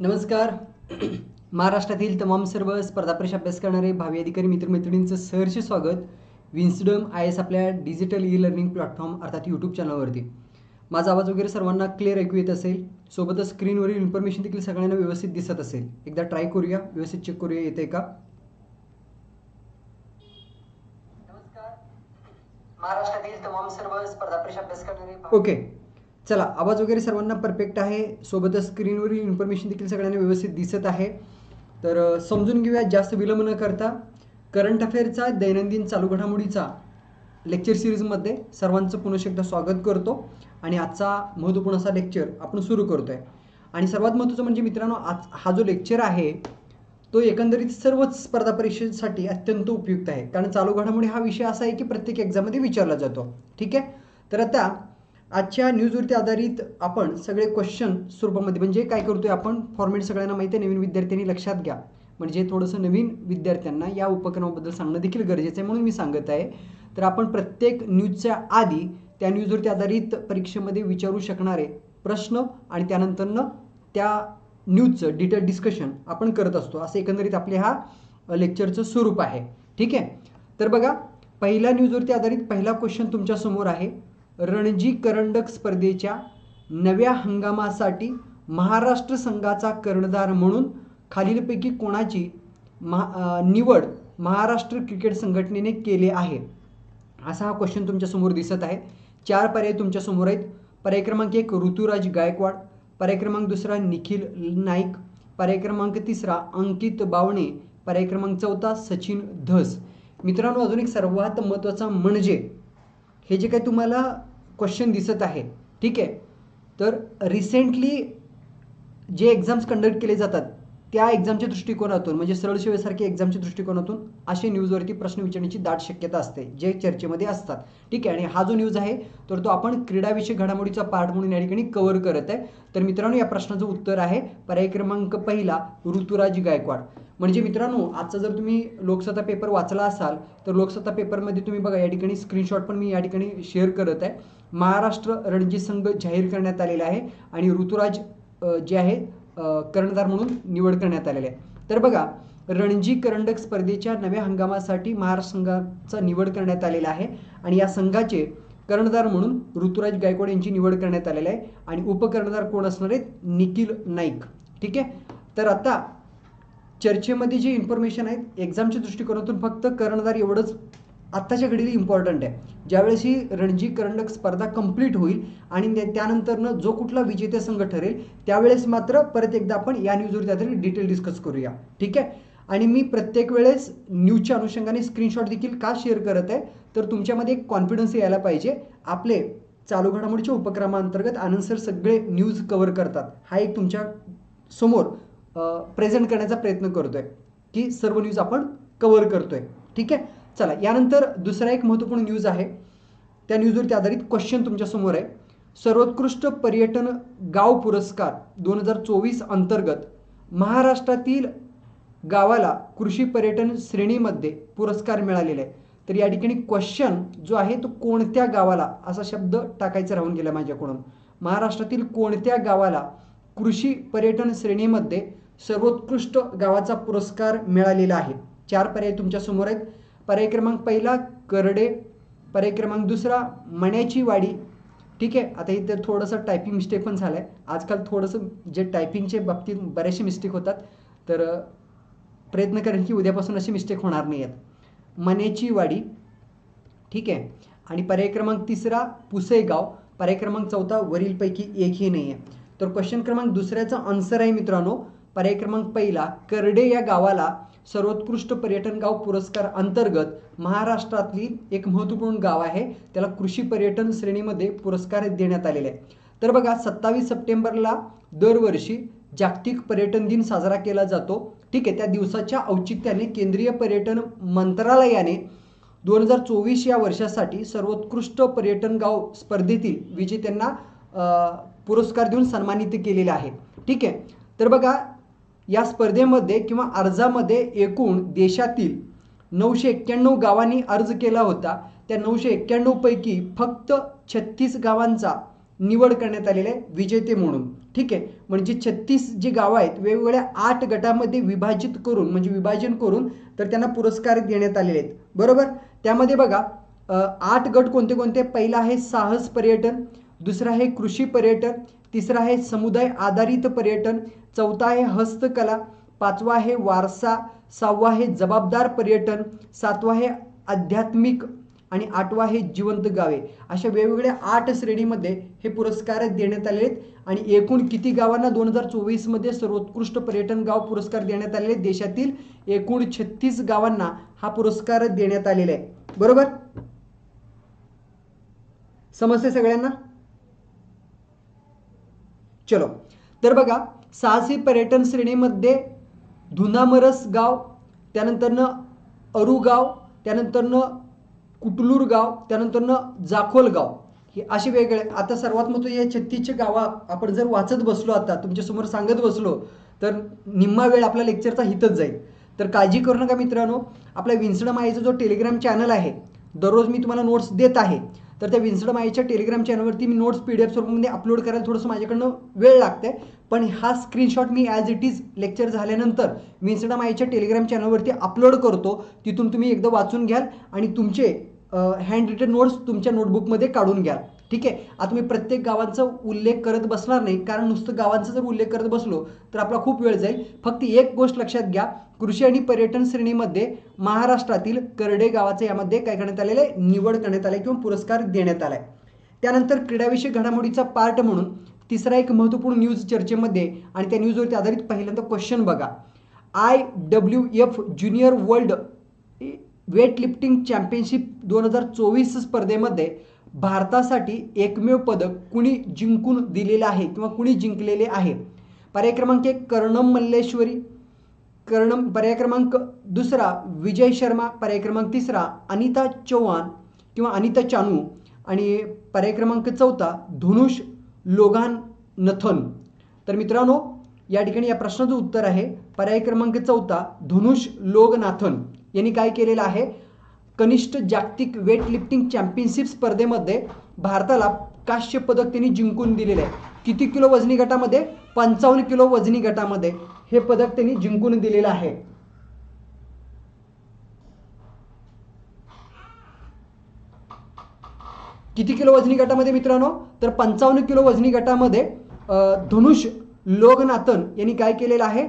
नमस्कार. महाराष्ट्रातील तमाम सर्व स्पर्धा परीक्षा अभ्यास करणारे भावी अधिकारी मित्रमैत्रिणींचं सहर्ष स्वागत. विन्स्डम आय एस आपल्या डिजिटल ई लर्निंग प्लॅटफॉर्म अर्थात यूट्यूब चॅनलवरती माझा आवाज वगैरे सर्वांना क्लिअर ऐकू येत असेल. सोबतच स्क्रीनवरील इन्फॉर्मेशन देखील सगळ्यांना व्यवस्थित दिसत असेल. एकदा ट्राय करूया. व्यवस्थित चेक करूया. येते का? नमस्कार. महाराष्ट्रातील तमाम सर्व स्पर्धा परीक्षा अभ्यास करणारे ओके चला आवाज वगैरे सर्वांना परफेक्ट आहे. सोबतच स्क्रीनवरील इन्फॉर्मेशन देखील सगळ्यांना व्यवस्थित दिसत आहे. तर समजून घेऊया जास्त विलंब न करता करंट अफेअरचा दैनंदिन चालू घडामोडीचा लेक्चर सिरीजमध्ये सर्वांचं पुन्हा एकदा स्वागत करतो. आणि आजचा महत्त्वपूर्ण असा लेक्चर आपण सुरू करतो आहे आणि सर्वात महत्त्वाचं म्हणजे मित्रांनो आज हा जो लेक्चर आहे तो एकंदरीत सर्वच स्पर्धा परीक्षेसाठी अत्यंत उपयुक्त आहे. कारण चालू घडामोडी हा विषय असा आहे की प्रत्येक एक्झाममध्ये विचारला जातो. ठीक आहे? तर आता आजच्या न्यूजवरती आधारित आपण सगळे क्वेश्चन स्वरूपामध्ये म्हणजे काय करतोय आपण? फॉर्मेट सगळ्यांना माहिती आहे नवीन विद्यार्थ्यांनी लक्षात घ्या. म्हणजे थोडंसं नवीन विद्यार्थ्यांना या उपक्रमाबद्दल सांगणं देखील गरजेचं आहे म्हणून मी सांगत आहे. तर आपण प्रत्येक न्यूजच्या आधी त्या न्यूजवरती आधारित परीक्षेमध्ये विचारू शकणारे प्रश्न आणि त्यानंतरनं त्या न्यूजचं डिटेल डिस्कशन आपण करत असतो. असं एकंदरीत आपले हा लेक्चरचं स्वरूप आहे. ठीक आहे? तर बघा पहिल्या न्यूजवरती आधारित पहिला क्वेश्चन तुमच्यासमोर आहे. रणजी करंडक स्पर्धेच्या नव्या हंगामासाठी महाराष्ट्र संघाचा कर्णधार म्हणून खालीलपैकी कोणाची महा निवड महाराष्ट्र क्रिकेट संघटनेने केले आहे? असा हा क्वेश्चन तुमच्यासमोर दिसत आहे. चार पर्याय तुमच्यासमोर आहेत. पर्याय क्रमांक एक ऋतुराज गायकवाड. पर्याय क्रमांक दुसरा निखिल नाईक. पर्याय क्रमांक तिसरा अंकित बावणे. पर्याय क्रमांक चौथा सचिन धस. मित्रांनो अजून एक सर्वात महत्त्वाचा म्हणजे हे जे काही तुम्हाला क्वेश्चन दिसत आहे ठीक आहे? तर रिसेंटली जे एक्झाम्स कंडक्ट केले जातात त्या एक्झामच्या दृष्टिकोनातून म्हणजे सरळ सेवेसारख्या एक्झामच्या दृष्टिकोनातून असे न्यूजवरती प्रश्न विचारण्याची दाट शक्यता असते जे चर्चेमध्ये असतात. ठीक आहे आणि हा जो न्यूज आहे तर तो आपण क्रीडाविषयक घडामोडीचा पार्ट म्हणून या ठिकाणी कव्हर करत आहे. तर मित्रांनो या प्रश्नाचं उत्तर आहे पर्याय क्रमांक पहिला ऋतुराज गायकवाड. म्हणजे मित्रांनो आजचा जर तुम्ही लोकसत्ता पेपर वाचला असाल तर लोकसत्ता पेपरमध्ये तुम्ही बघा या ठिकाणी स्क्रीनशॉट पण मी या ठिकाणी शेअर करत आहे. महाराष्ट्र रणजी संघ जाहीर करण्यात आलेला आहे आणि ऋतुराज जे आहे कर्णधार म्हणून निवड करण्यात आलेली आहे. तर बघा रणजी करंडक स्पर्धेच्या नव्या हंगामासाठी महाराष्ट्र संघाचा निवड करण्यात आलेला आहे आणि या संघाचे कर्णधार म्हणून ऋतुराज गायकवाड यांची निवड करण्यात आलेली आहे आणि उपकर्णधार कोण असणार आहेत? निखिल नाईक. ठीक आहे? तर आता चर्चेमध्ये जे इन्फॉर्मेशन आहेत एक्झामच्या दृष्टिकोनातून फक्त कर्णधार एवढंच आत्ताच्या घडीला इम्पॉर्टंट आहे. ज्यावेळेस ही रणजी करंडक स्पर्धा कंप्लीट होईल आणि त्यानंतरनं जो कुठला विजेते संघ ठरेल त्यावेळेस मात्र परत एकदा आपण या न्यूजवर त्यातरी डिटेल डिस्कस करूया. ठीक आहे? आणि मी प्रत्येक वेळेस न्यूजच्या अनुषंगाने स्क्रीनशॉट देखील का शेअर करत आहे? तर तुमच्यामध्ये एक कॉन्फिडन्स यायला पाहिजे. आपले चालू घडामोडीच्या उपक्रमाअंतर्गत आनंद सर सगळे न्यूज कव्हर करतात. हा एक तुमच्यासमोर प्रेझेंट करण्याचा प्रयत्न करतोय की सर्व न्यूज आपण कव्हर करतोय. ठीक आहे? चला यानंतर दुसरा एक महत्त्वपूर्ण न्यूज आहे. त्या न्यूजवरती आधारित क्वेश्चन तुमच्यासमोर आहे. सर्वोत्कृष्ट पर्यटन गाव पुरस्कार दोन हजार चोवीस अंतर्गत महाराष्ट्रातील गावाला कृषी पर्यटन श्रेणीमध्ये पुरस्कार मिळालेला आहे. तर या ठिकाणी क्वेश्चन जो आहे तो कोणत्या गावाला? असा शब्द टाकायचा राहून गेला माझ्याकडून. महाराष्ट्रातील कोणत्या गावाला कृषी पर्यटन श्रेणीमध्ये सर्वोत्कृष्ट गावाचा पुरस्कार मिळालेला आहे? चार पर्याय तुमच्यासमोर आहेत. पर्याय क्रमांक पहिला करडे. पर्याय क्रमांक दुसरा मण्याची वाडी. ठीक आहे आता इथे थोडंसं टायपिंग मिस्टेक पण झालं आहे आजकाल थोडंसं जे टायपिंगचे बाबतीत बरेचसे मिस्टेक होतात तर प्रयत्न करेन की उद्यापासून अशी मिस्टेक होणार नाही आहेत. मण्याची वाडी. ठीक आहे आणि पर्याय क्रमांक तिसरा पुसेगाव. पर्याय क्रमांक चौथा वरीलपैकी एकही नाही आहे तर क्वेश्चन क्रमांक दुसऱ्याचा आन्सर आहे मित्रांनो. पर्याय क्रमांक पहिला करडे या गावाला सर्वोत्कृष्ट पर्यटन गाव पुरस्कार अंतर्गत महाराष्ट्रातली एक महत्त्वपूर्ण गाव आहे. त्याला कृषी पर्यटन श्रेणीमध्ये पुरस्कार देण्यात आलेले आहे तर बघा सत्तावीस सप्टेंबरला दरवर्षी जागतिक पर्यटन दिन साजरा केला जातो. ठीक आहे त्या दिवसाच्या औचित्याने केंद्रीय पर्यटन मंत्रालयाने दोन हजार चोवीस या वर्षासाठी सर्वोत्कृष्ट पर्यटन गाव स्पर्धेतील विजेत्यांना पुरस्कार देऊन सन्मानित केलेले आहे. ठीक आहे तर बघा या स्पर्धेमध्ये किंवा अर्जामध्ये एकूण देशातील नऊशे एक्क्याण्णव गावांनी अर्ज केला होता. त्या नऊशे एक्क्याण्णवपैकी फक्त छत्तीस गावांचा निवड करण्यात आलेला आहे विजेते म्हणून. ठीक आहे? म्हणजे छत्तीस जी गावं आहेत वेगवेगळ्या आठ गटामध्ये विभाजित करून म्हणजे विभाजन करून तर त्यांना पुरस्कार देण्यात आलेले आहेत. बरोबर? त्यामध्ये बघा आठ गट कोणते कोणते? पहिला आहे साहस पर्यटन दुसरा आहे कृषी पर्यटन तिसरा आहे समुदाय आधारित पर्यटन चौथा आहे हस्तकला पाचवा आहे वारसा सहावा आहे जबाबदार पर्यटन सातवा आहे आध्यात्मिक आणि आठवा आहे जिवंत गावे. अशा वेगवेगळ्या आठ श्रेणीमध्ये हे पुरस्कार देण्यात आले आहेत आणि एकूण किती गावांना दोन हजार चोवीसमध्ये सर्वोत्कृष्ट पर्यटन गाव पुरस्कार देण्यात आलेले आहेत? देशातील एकूण छत्तीस गावांना हा पुरस्कार देण्यात आलेला आहे. बरोबर? समजते सगळ्यांना? चलो. तर बघा साहसी पर्यटन श्रेणीमध्ये धुनामरस गाव त्यानंतरनं अरुगाव त्यानंतरनं कुटलूर गाव त्यानंतरनं जाखोल गाव. हे असे वेगळे आता सर्वात महत्त्व या छत्तीसचे गावा आपण जर वाचत बसलो आता तुमच्यासमोर सांगत बसलो तर निम्मा वेळ आपल्या लेक्चरचा हितच जाईल. तर काळजी करू नका मित्रांनो. आपल्या विन्सडम आईचा जो टेलिग्राम चॅनल आहे दररोज मी तुम्हाला नोट्स देत आहे तर त्या विन्सडम आईच्या टेलिग्राम चॅनलवरती मी नोट्स पी डी एफ स्वरूपमध्ये अपलोड करायला थोडंसं माझ्याकडनं वेळ लागते. पण हा स्क्रीनशॉट मी ॲज इट इज लेक्चर झाल्यानंतर विन्सडम आईच्या टेलिग्राम चॅनलवरती अपलोड करतो. तिथून तुम्ही एकदा वाचून घ्याल आणि तुमचे हँड रिटन नोट्स तुमच्या नोटबुकमध्ये काढून घ्याल. ठीक आहे? आता मी प्रत्येक गावांचा उल्लेख करत बसणार नाही. कारण नुसतं गावांचा जर उल्लेख करत बसलो तर आपला खूप वेळ जाईल. फक्त एक गोष्ट लक्षात घ्या. कृषी आणि पर्यटन श्रेणीमध्ये महाराष्ट्रातील करडे गावाचं यामध्ये काय करण्यात आलेलं आहे? निवड करण्यात आले किंवा पुरस्कार देण्यात आलाय. त्यानंतर क्रीडाविषयक घडामोडीचा पार्ट म्हणून तिसरा एक महत्त्वपूर्ण न्यूज चर्चेमध्ये आणि त्या न्यूजवरती आधारित पहिल्यांदा क्वेश्चन बघा. I W F junior world weightlifting championship दोन हजार चोवीस स्पर्धेमध्ये भारतासाठी एकमेव पदक कुणी जिंकून दिलेलं आहे किंवा कुणी जिंकलेले आहे? पर्याय क्रमांक एक कर्णम मल्लेश्वरी. कर्णम पर्याय क्रमांक दुसरा विजय शर्मा. पर्याय क्रमांक तिसरा अनिता चौहान किंवा अनिता चानू. आणि पर्याय क्रमांक चौथा धनुष लोगान नथन. तर मित्रांनो या ठिकाणी या प्रश्नाचं उत्तर आहे. पर्याय क्रमांक चौथा धनुष लोगनाथन. यांनी काय केलेलं आहे? कनिष्ठ जागतिक वेटलिफ्टिंग चॅम्पियनशिप स्पर्धेमध्ये भारताला काश्य पदक त्यांनी जिंकून दिलेलं आहे. किती किलो वजनी गटामध्ये? पंचावन्न किलो वजनी गटामध्ये हे पदक त्यांनी जिंकून दिलेलं आहे. किती किलो वजनी गटामध्ये मित्रांनो? तर पंचावन्न किलो वजनी गटामध्ये धनुष लोगनाथन यांनी काय केलेलं आहे?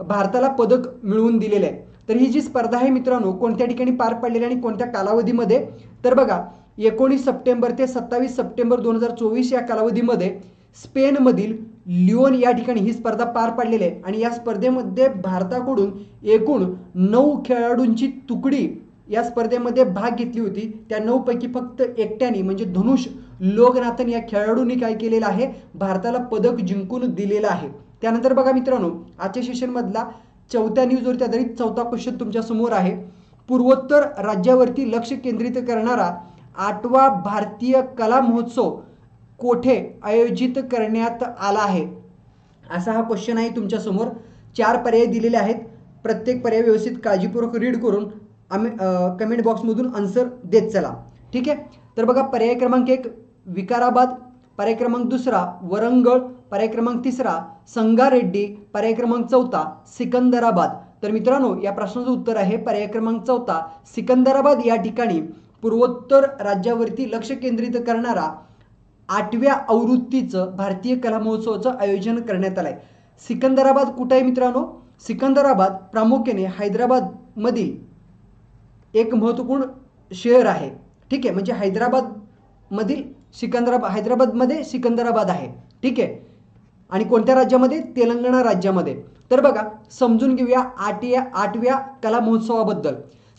भारताला पदक मिळवून दिलेलं आहे. तर ही जी स्पर्धा आहे मित्रांनो कोणत्या ठिकाणी पार पडलेली आणि कोणत्या कालावधीमध्ये? तर बघा एकोणीस सप्टेंबर ते सत्तावीस सप्टेंबर दोन हजार चोवीस या कालावधीमध्ये स्पेनमधील लिओन या ठिकाणी ही स्पर्धा पार पडलेली आहे. आणि या स्पर्धेमध्ये भारताकडून एकूण नऊ खेळाडूंची तुकडी या स्पर्धेमध्ये भाग घेतली होती. त्या नऊपैकी फक्त एकट्याने म्हणजे धनुष लोकनाथन या खेळाडूंनी काय केलेलं आहे? भारताला पदक जिंकून दिलेलं आहे. त्यानंतर बघा मित्रांनो आजच्या सेशनमधला चौथ्या न्यूजवरती आधारित चौथा क्वेश्चन तुमच्यासमोर आहे. पूर्वोत्तर राज्यावरती लक्ष केंद्रित करणारा आठवा भारतीय कला महोत्सव कोठे आयोजित करण्यात आला आहे? असा हा क्वेश्चन आहे तुमच्यासमोर चार पर्याय दिलेले आहेत. प्रत्येक पर्याय व्यवस्थित काळजीपूर्वक रीड करून आम्ही कमेंट बॉक्समधून आन्सर देत चला. ठीक आहे? तर बघा पर्याय क्रमांक एक विकाराबाद. पर्याय क्रमांक दुसरा वरंगळ. पर्याय क्रमांक तिसरा संगारेड्डी. पर्याय क्रमांक चौथा सिकंदराबाद. तर मित्रांनो या प्रश्नाचं उत्तर आहे पर्याय क्रमांक चौथा सिकंदराबाद. या ठिकाणी पूर्वोत्तर राज्यावरती लक्ष केंद्रित करणारा आठव्या आवृत्तीचं भारतीय कला महोत्सवाचं आयोजन करण्यात आलं आहे सिकंदराबाद कुठं आहे मित्रांनो? सिकंदराबाद प्रामुख्याने हैदराबादमधील एक महत्त्वपूर्ण शहर आहे. ठीक आहे? म्हणजे हैदराबादमधील सिकंदराबाद हैदराबादमध्ये सिकंदराबाद आहे. ठीक आहे? आणि कोणत्या राज्यामध्ये? तेलंगणा राज्यामध्ये. तर बघा समजून घेऊया आठव्या आठव्या कला महोत्सवाबद्दल.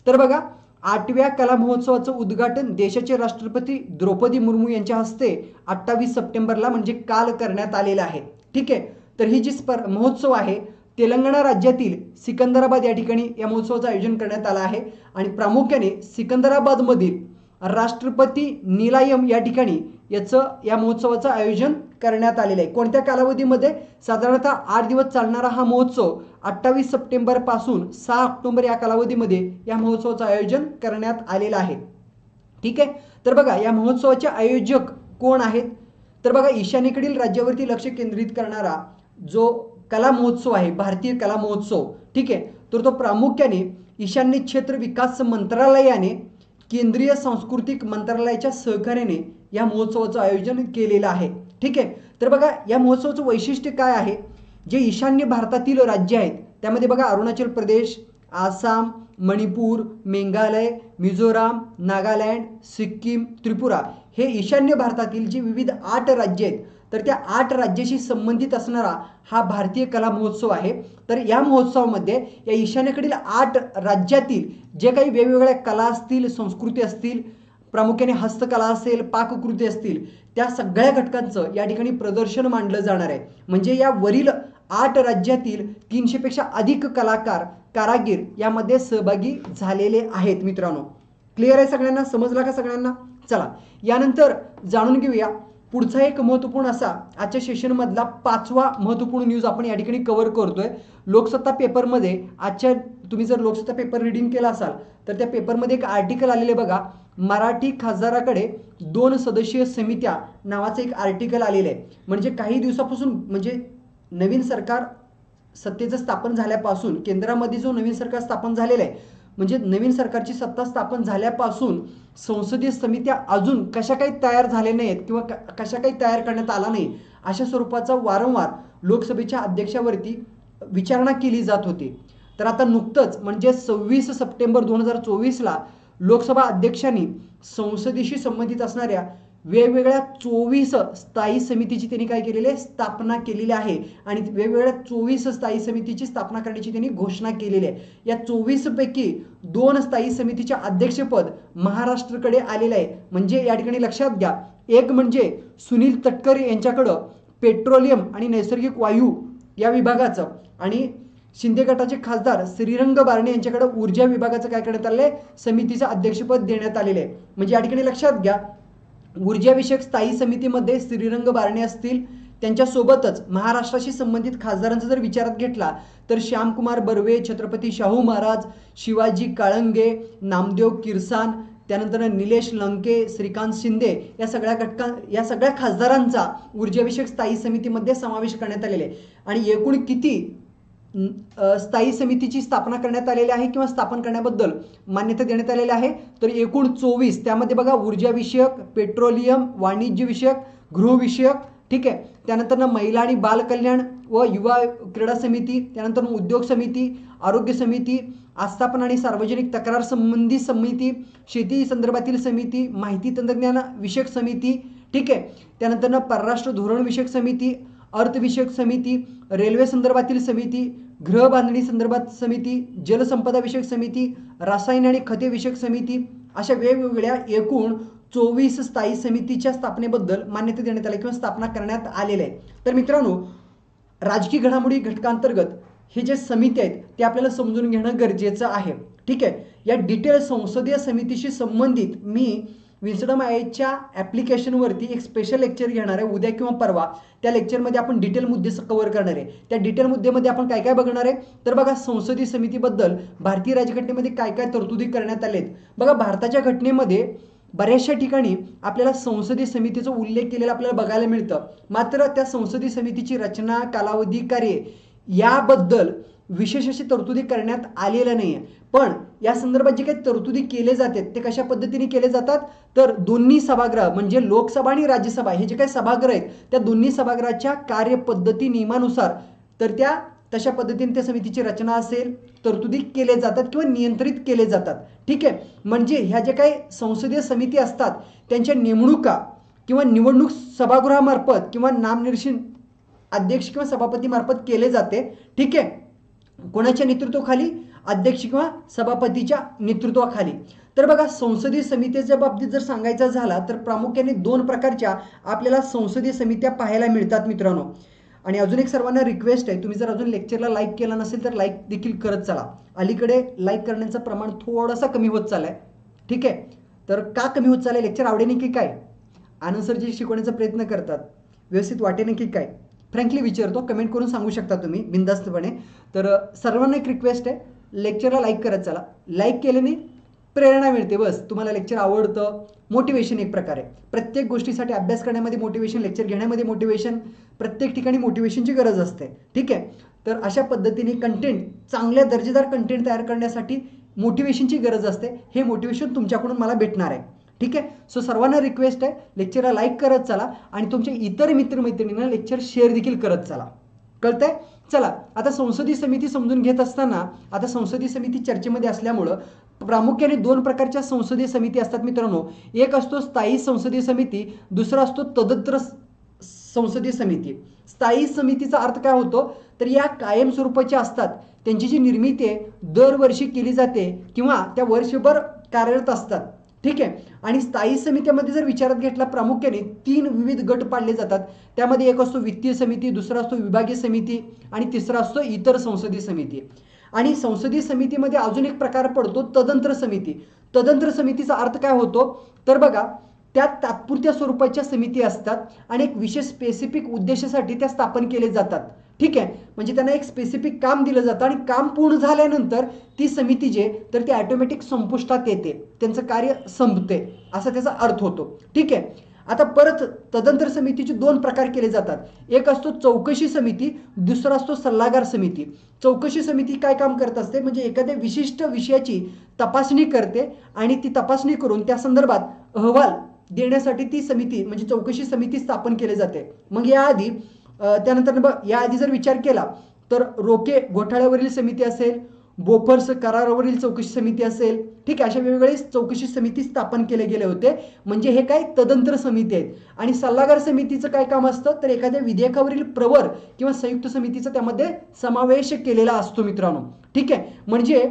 तर बघा आठव्या कला महोत्सवाचं उद्घाटन देशाचे राष्ट्रपती द्रौपदी मुर्मू यांच्या हस्ते अठ्ठावीस सप्टेंबरला म्हणजे काल करण्यात आलेलं आहे. ठीक आहे? तर ही जी स्पर् महोत्सव आहे तेलंगणा राज्यातील सिकंदराबाद या ठिकाणी या महोत्सवाचं आयोजन करण्यात आलं आहे. आणि प्रामुख्याने सिकंदराबादमधील राष्ट्रपती निलायम या ठिकाणी याचं या महोत्सवाचं आयोजन करण्यात आलेलं आहे. कोणत्या कालावधीमध्ये? साधारणतः आठ दिवस चालणारा हा महोत्सव अठ्ठावीस सप्टेंबरपासून सहा ऑक्टोबर या कालावधीमध्ये या महोत्सवाचं आयोजन करण्यात आलेलं आहे. ठीक आहे? तर बघा या महोत्सवाचे आयोजक कोण आहेत? तर बघा ईशान्येकडील राज्यावरती लक्ष केंद्रित करणारा जो कला महोत्सव आहे भारतीय कला महोत्सव ठीक आहे? तर तो प्रामुख्याने ईशान्य क्षेत्र विकास मंत्रालयाने केंद्रीय सांस्कृतिक मंत्रालयाच्या सहकार्याने या महोत्सवाचं आयोजन केलेलं आहे. ठीक आहे? तर बघा या महोत्सवाचं वैशिष्ट्य काय आहे? जे ईशान्य भारतातील राज्य आहेत त्यामध्ये बघा अरुणाचल प्रदेश आसाम मणिपूर मेघालय मिझोराम नागालँड सिक्कीम त्रिपुरा हे ईशान्य भारतातील जी विविध आठ राज्य आहेत तर त्या आठ राज्याशी संबंधित असणारा हा भारतीय कला महोत्सव आहे. तर या महोत्सवामध्ये या ईशान्येकडील आठ राज्यातील जे काही वेगवेगळ्या कला असतील संस्कृती असतील प्रामुख्याने हस्तकला असेल पाककृती असतील त्या सगळ्या घटकांचं या ठिकाणी प्रदर्शन मांडलं जाणार आहे. म्हणजे या वरील आठ राज्यातील तीनशेपेक्षा अधिक कलाकार कारागीर यामध्ये सहभागी झालेले आहेत मित्रांनो. क्लिअर आहे सगळ्यांना? समजला का सगळ्यांना? चला. यानंतर जाणून घेऊया. पुढचा एक महत्त्वपूर्ण असा आजच्या सेशनमधला पाचवा महत्त्वपूर्ण न्यूज आपण या ठिकाणी कव्हर करतोय. लोकसत्ता पेपरमध्ये आजच्या तुम्ही जर लोकसत्ता पेपर रिडिंग केला असाल तर त्या पेपरमध्ये एक आर्टिकल आलेले बघा. मराठी खासदाराकडे दोन सदस्यीय समित्या नावाचं एक आर्टिकल आलेलं आहे. म्हणजे काही दिवसापासून म्हणजे नवीन सरकार सत्तेचं स्थापन झाल्यापासून केंद्रामध्ये जो नवीन सरकार स्थापन झालेलं आहे म्हणजे नवीन सरकारची सत्ता स्थापन झाल्यापासून संसदीय समित्या अजून कशा काही तयार झाल्या नाहीत किंवा कशा काही तयार करण्यात आला नाही अशा स्वरूपाचा वारंवार लोकसभेच्या अध्यक्षावरती विचारणा केली जात होती. तर आता नुकतंच म्हणजे सव्वीस सप्टेंबर दोन हजार चोवीसला लोकसभा अध्यक्षांनी संसदेशी संबंधित असणाऱ्या वेगवेगळ्या चोवीस स्थायी समितीची त्यांनी काय केलेली आहे? स्थापना केलेली आहे. आणि वेगवेगळ्या चोवीस स्थायी समितीची स्थापना करण्याची त्यांनी घोषणा केलेली आहे. या चोवीसपैकी दोन स्थायी समितीचे अध्यक्षपद महाराष्ट्रकडे आलेलं आहे. म्हणजे या ठिकाणी लक्षात घ्या. एक म्हणजे सुनील तटकरे यांच्याकडं पेट्रोलियम आणि नैसर्गिक वायू या विभागाचं आणि शिंदे गटाचे खासदार श्रीरंग बारणे यांच्याकडे ऊर्जा विभागाचं काय करण्यात आलं आहे? समितीचं अध्यक्षपद देण्यात आलेलं आहे. म्हणजे या ठिकाणी लक्षात घ्या. ऊर्जाविषयक स्थायी समितीमध्ये श्रीरंग बारणे असतील त्यांच्यासोबतच महाराष्ट्राशी संबंधित खासदारांचा जर विचारात घेतला तर श्यामकुमार बर्वे छत्रपती शाहू महाराज शिवाजी काळंगे नामदेव किरसान त्यानंतर निलेश लंके श्रीकांत शिंदे या सगळ्या घटका या सगळ्या खासदारांचा ऊर्जाविषयक स्थायी समितीमध्ये समावेश करण्यात आलेला आहे. आणि एकूण किती स्थायी समितीची स्थापना करण्यात आलेली आहे किंवा स्थापन करण्याबद्दल मान्यता देण्यात आलेली आहे. तर एकूण चोवीस त्यामध्ये बघा ऊर्जा विषयक पेट्रोलियम वाणिज्यविषयक गृहविषयक ठीक आहे. त्यानंतर महिला आणि बाल कल्याण व युवा क्रीडा समिती त्यानंतर उद्योग समिती आरोग्य समिती आस्थापन आणि सार्वजनिक तक्रार संबंधी समिती शेती संदर्भातील समिती माहिती तंत्रज्ञान विषयक समिती ठीक आहे. त्यानंतर परराष्ट्र धोरण विषयक समिती अर्थविषयक समिती रेल्वे संदर्भातील समिती गृहबांधणी संदर्भात समिती जलसंपदाविषयक समिती रासायन आणि खते विषयक समिती अशा वेगवेगळ्या एकूण चोवीस स्थायी समितीच्या स्थापनेबद्दल मान्यता देण्यात आली किंवा स्थापना करण्यात आलेल्या आहे. तर मित्रांनो राजकीय घडामोडी घटकांतर्गत हे जे समिती आहेत ते आपल्याला समजून घेणं गरजेचं आहे. ठीक आहे? या डिटेल संसदीय समितीशी संबंधित मी विन्सडम आयच्या ॲप्लिकेशनवरती एक स्पेशल लेक्चर घेणार आहे उद्या किंवा परवा. त्या लेक्चरमध्ये आपण डिटेल मुद्दे कव्हर करणार आहे. त्या डिटेल मुद्द्यामध्ये आपण काय काय बघणार आहे? तर बघा संसदीय समितीबद्दल भारतीय राज्यघटनेमध्ये काय काय तरतुदी करण्यात आलेत? बघा भारताच्या घटनेमध्ये बऱ्याचशा ठिकाणी आपल्याला संसदीय समितीचा उल्लेख केलेला आपल्याला बघायला मिळतं. मात्र त्या संसदीय समितीची रचना कालावधी कार्य याबद्दल विशेष अशी तरतुदी करण्यात आलेल्या नाही आहे पण या संदर्भात जे काही तरतुदी केले जातात ते कशा पद्धतीने केले जातात? तर दोन्ही सभागृह म्हणजे लोकसभा आणि राज्यसभा हे जे काही सभागृह आहेत त्या दोन्ही सभागृहाच्या कार्यपद्धती नियमानुसार तर त्या तशा पद्धतीने त्या समितीची रचना असेल तरतुदी केले जातात किंवा नियंत्रित केले जातात. ठीक आहे? म्हणजे ह्या ज्या काही संसदीय समिती असतात त्यांच्या नेमणुका किंवा निवडणूक सभागृहामार्फत किंवा नामनिर्शन अध्यक्ष किंवा सभापतीमार्फत केले जाते. ठीक आहे? कोणाच्या नेतृत्वाखाली? अध्यक्ष किंवा सभापतीच्या नेतृत्वाखाली. तर बघा संसदीय समितीच्या बाबतीत जर सांगायचा झाला तर प्रामुख्याने दोन प्रकारच्या आपल्याला संसदीय समित्या पाहायला मिळतात मित्रांनो. आणि अजून एक सर्वांना रिक्वेस्ट आहे तुम्ही जर अजून लेक्चरला लाईक केला नसेल तर लाईक देखील करत चला. अलीकडे लाईक करण्याचं प्रमाण थोडंसं कमी होत चाललं आहे ठीक आहे? तर का कमी होत चाललं आहे लेक्चर आवडेने की काय? आनंद सर जे शिकवण्याचा प्रयत्न करतात. व्यवस्थित वाटेने की काय? फ्रँकली विचारतो कमेंट करून सांगू शकता तुम्ही बिंदास्तपणे तर सर्वांना एक रिक्वेस्ट आहे लेक्चरला लाईक करत चला. लाईक केल्याने प्रेरणा मिळते बस. तुम्हाला लेक्चर आवडतं मोटिवेशन एक प्रकारे. प्रत्येक गोष्टीसाठी अभ्यास करण्यामध्ये मोटिवेशन लेक्चर घेण्यामध्ये मोटिवेशन प्रत्येक ठिकाणी मोटिवेशनची गरज असते. ठीक आहे? तर अशा पद्धतीने कंटेंट चांगल्या दर्जेदार कंटेंट तयार करण्यासाठी मोटिवेशनची गरज असते. हे मोटिवेशन तुमच्याकडून मला भेटणार आहे. ठीक आहे? सो सर्वांना रिक्वेस्ट आहे लेक्चरला लाईक करत चला आणि तुमच्या इतर मित्रमैत्रिणींना लेक्चर शेअर देखील करत चला. कळतंय? चला आता संसदीय समिती समजून घेत असताना आता संसदीय समिती चर्चेमध्ये असल्यामुळं प्रामुख्याने दोन प्रकारच्या संसदीय समिती असतात मित्रांनो. एक असतो स्थायी संसदीय समिती दुसरा असतो तदत्र संसदीय समिती. स्थायी समितीचा अर्थ काय होतो? तर या कायम स्वरूपाच्या असतात. त्यांची जी निर्मिती आहे दरवर्षी केली जाते किंवा त्या वर्षभर कार्यरत असतात. ठीक आहे? आणि स्थायी समित्यामध्ये जर विचारात घेतला प्रामुख्याने तीन विविध गट पाडले जातात. त्यामध्ये एक असतो वित्तीय समिती दुसरा असतो विभागीय समिती आणि तिसरा असतो इतर संसदीय समिती. आणि संसदीय समितीमध्ये अजून एक प्रकार पडतो तदंत्र समिती. तदंत्र समितीचा अर्थ काय होतो? तर बघा त्या तात्पुरत्या स्वरूपाच्या समिती असतात आणि एक विशेष स्पेसिफिक उद्देशासाठी त्या स्थापन केले जातात. ठीक आहे? म्हणजे त्यांना एक स्पेसिफिक काम दिलं जातं आणि काम पूर्ण झाल्यानंतर ती समिती जे तर ती ॲटोमॅटिक संपुष्टात येते. त्यांचं कार्य संपते. असा त्याचा अर्थ होतो. ठीक आहे? आता परत तदंतर समितीचे दोन प्रकार केले जातात. एक असतो चौकशी समिती दुसरा असतो सल्लागार समिती. चौकशी समिती काय काम करत असते? म्हणजे एखाद्या विशिष्ट विषयाची तपासणी करते आणि ती तपासणी करून त्या संदर्भात अहवाल देण्यासाठी ती समिती म्हणजे चौकशी समिती स्थापन केली जाते. मग याआधी त्यानंतर ब याआधी जर विचार केला तर रोके घोटाळ्यावरील समिती असेल बोफर्स करारावरील चौकशी समिती असेल ठीक आहे अशा वेगवेगळे चौकशी समिती स्थापन केले गेले होते. म्हणजे हे काय तदंतर समिती आहेत. आणि सल्लागार समितीचं काय काम असतं? तर एखाद्या विधेयकावरील प्रवर किंवा संयुक्त समितीचा त्यामध्ये समावेश केलेला असतो मित्रांनो. ठीक आहे? म्हणजे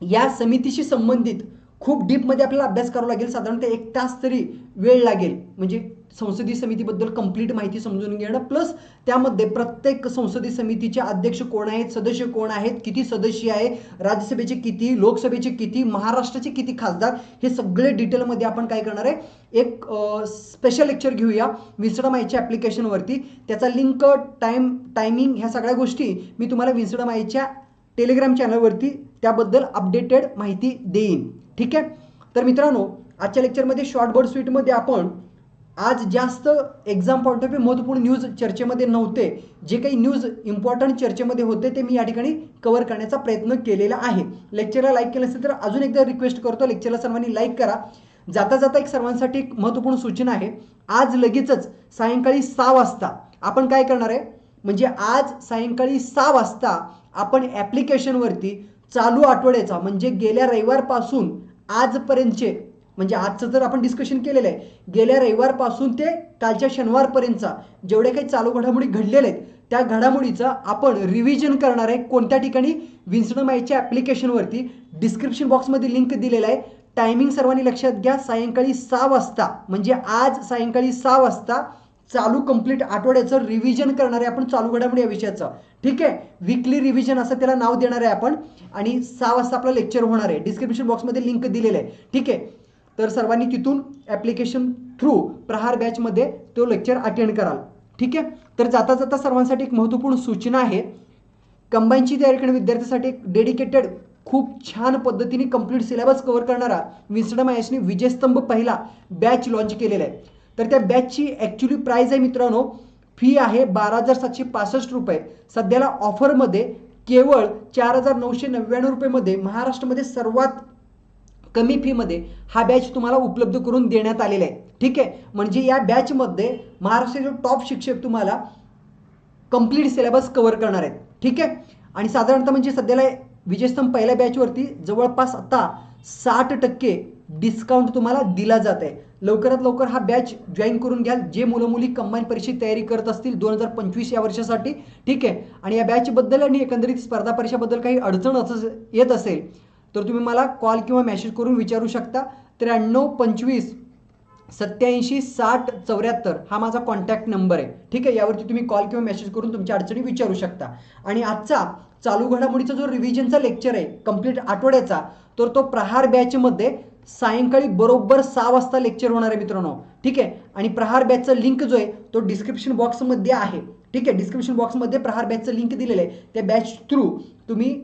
या समितीशी संबंधित खूप डीपमध्ये आपल्याला अभ्यास करावा लागेल. साधारणतः एक तास तरी वेळ लागेल. म्हणजे संसदीय समितीबद्दल कंप्लीट माहिती समजून घेणं. प्लस त्यामध्ये प्रत्येक संसदीय समितीचे अध्यक्ष कोण आहेत सदस्य कोण आहेत किती सदस्य आहे राज्यसभेचे किती लोकसभेचे किती महाराष्ट्राचे किती खासदार हे सगळे डिटेलमध्ये आपण काय करणार आहे? एक स्पेशल लेक्चर घेऊया विन्सडम आयच्या ॲप्लिकेशनवरती त्याचा लिंक टाईम टायमिंग ह्या सगळ्या गोष्टी मी तुम्हाला विन्सडम आयच्या टेलिग्राम चॅनलवरती त्याबद्दल अपडेटेड माहिती देईन. ठीक आहे? तर मित्रांनो आजच्या लेक्चरमध्ये शॉर्ट बोर्ड स्वीटमध्ये आपण आज जास्त एक्झाम पॉईंट ऑफ व्ह्यू महत्त्वपूर्ण न्यूज चर्चेमध्ये नव्हते. जे काही न्यूज इम्पॉर्टंट चर्चेमध्ये होते ते मी या ठिकाणी कव्हर करण्याचा प्रयत्न केलेला आहे. लेक्चरला लाईक केलं असेल तर अजून एकदा रिक्वेस्ट करतो. लेक्चरला सर्वांनी लाईक करा. जाता जाता एक सर्वांसाठी एक महत्त्वपूर्ण सूचना आहे. आज लगेचच सायंकाळी सहा वाजता आपण काय करणार आहे? म्हणजे आज सायंकाळी सहा वाजता आपण ॲप्लिकेशनवरती चालू आठवड्याचा म्हणजे गेल्या रविवारपासून आजपर्यंतचे म्हणजे आजचं जर आपण डिस्कशन केलेलं आहे गेल्या रविवारपासून ते कालच्या शनिवारपर्यंतचा जेवढे काही चालू घडामोडी घडलेल्या आहेत त्या घडामोडीचं आपण रिव्हिजन करणार आहे. कोणत्या ठिकाणी? विन्सडमाईच्या ॲप्लिकेशनवरती डिस्क्रिप्शन बॉक्समध्ये लिंक दिलेला आहे. टायमिंग सर्वांनी लक्षात घ्या. सायंकाळी सहा वाजता म्हणजे आज सायंकाळी सहा वाजता चालू कंप्लीट आठवड्याचं रिव्हिजन करणार आहे आपण चालू घडामोडी या विषयाचं. ठीक आहे? विकली रिव्हिजन असं त्याला नाव देणार आहे आपण. आणि सहा वाजता आपलं लेक्चर होणार आहे. डिस्क्रिप्शन बॉक्समध्ये लिंक दिलेलं आहे. ठीक आहे? तर सर्वांनी तिथून ॲप्लिकेशन थ्रू प्रहार बॅचमध्ये तो लेक्चर अटेंड कराल. ठीक आहे? तर जाता जाता सर्वांसाठी एक महत्त्वपूर्ण सूचना आहे. कंबाईनची तयारी करणाऱ्या विद्यार्थ्यांसाठी एक डेडिकेटेड खूप छान पद्धतीने कंप्लीट सिलेबस कव्हर करणारा विन्स्टम आयसने विजयस्तंभ पहिला बॅच लॉन्च केलेला आहे. तर त्या बॅचची ॲक्च्युली प्राईज आहे मित्रांनो फी आहे बारा हजार सातशे पासष्ट रुपये. सध्याला ऑफरमध्ये केवळ चार हजार नऊशे नव्याण्णव रुपयेमध्ये महाराष्ट्रामध्ये सर्वात कमी फीमध्ये हा बॅच तुम्हाला उपलब्ध करून देण्यात आलेला आहे. ठीक आहे? म्हणजे या बॅचमध्ये महाराष्ट्राचे टॉप शिक्षक तुम्हाला कंप्लीट सिलेबस कव्हर करणार आहेत. ठीक आहे? आणि साधारणतः म्हणजे सध्याला विजयस्तंभ पहिल्या बॅचवरती जवळपास आता साठ टक्के डिस्काउंट तुम्हाला दिला जात आहे. लवकरात लवकर हा बॅच जॉईन करून घ्याल. जे मुलं मुली कंबाईन परीक्षेची तयारी करत असतील दोन हजार पंचवीस या वर्षासाठी. ठीक आहे? आणि या बॅचबद्दल आणि एकंदरीत स्पर्धा परीक्षेबद्दल काही अडचण असं येत असेल तर तुम्ही मला कॉल किंवा मेसेज करून विचारू शकता. त्र्याण्णव पंचवीस सत्याऐंशी साठ चौऱ्याहत्तर हा माझा कॉन्टॅक्ट नंबर आहे. ठीक आहे? यावरती तुम्ही कॉल किंवा मेसेज करून तुमच्या अडचणी विचारू शकता. आणि आजचा चालू घडामोडीचा जो रिव्हिजनचा लेक्चर आहे कंप्लीट आठवड्याचा तर तो प्रहार बॅचमध्ये सायंकाळी बरोबर सहा वाजता लेक्चर होणार आहे मित्रांनो. ठीक आहे? आणि प्रहार बॅचचा लिंक जो आहे तो डिस्क्रिप्शन बॉक्समध्ये आहे. ठीक आहे? डिस्क्रिप्शन बॉक्समध्ये प्रहार बॅचचं लिंक दिलेलं आहे. त्या बॅच थ्रू तुम्ही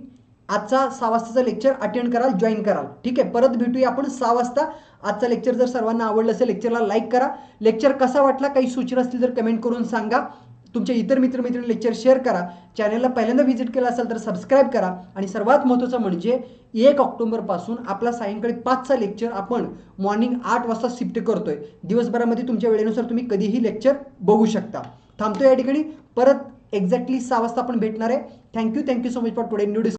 आजचा सहा वाजताचा लेक्चर अटेंड कराल जॉईन कराल. ठीक आहे? परत भेटूया आपण सहा वाजता. आजचा लेक्चर जर सर्वांना आवडलं असेल लेक्चरला लाईक करा. लेक्चर कसा वाटला काही सूचना असतील तर कमेंट करून सांगा. तुमच्या इतर मित्रमैत्रिणी लेक्चर शेअर करा. चॅनलला पहिल्यांदा व्हिजिट केलं असेल तर सबस्क्राईब करा. आणि सर्वात महत्त्वाचं म्हणजे एक ऑक्टोबरपासून आपला सायंकाळी पाचचा लेक्चर आपण मॉर्निंग आठ वाजता शिफ्ट करतोय. दिवसभरामध्ये तुमच्या वेळेनुसार तुम्ही कधीही लेक्चर बघू शकता. थांबतो या ठिकाणी. परत एक्झॅक्टली सहा वाजता आपण भेटणार आहे. Thank you thank you so much for today new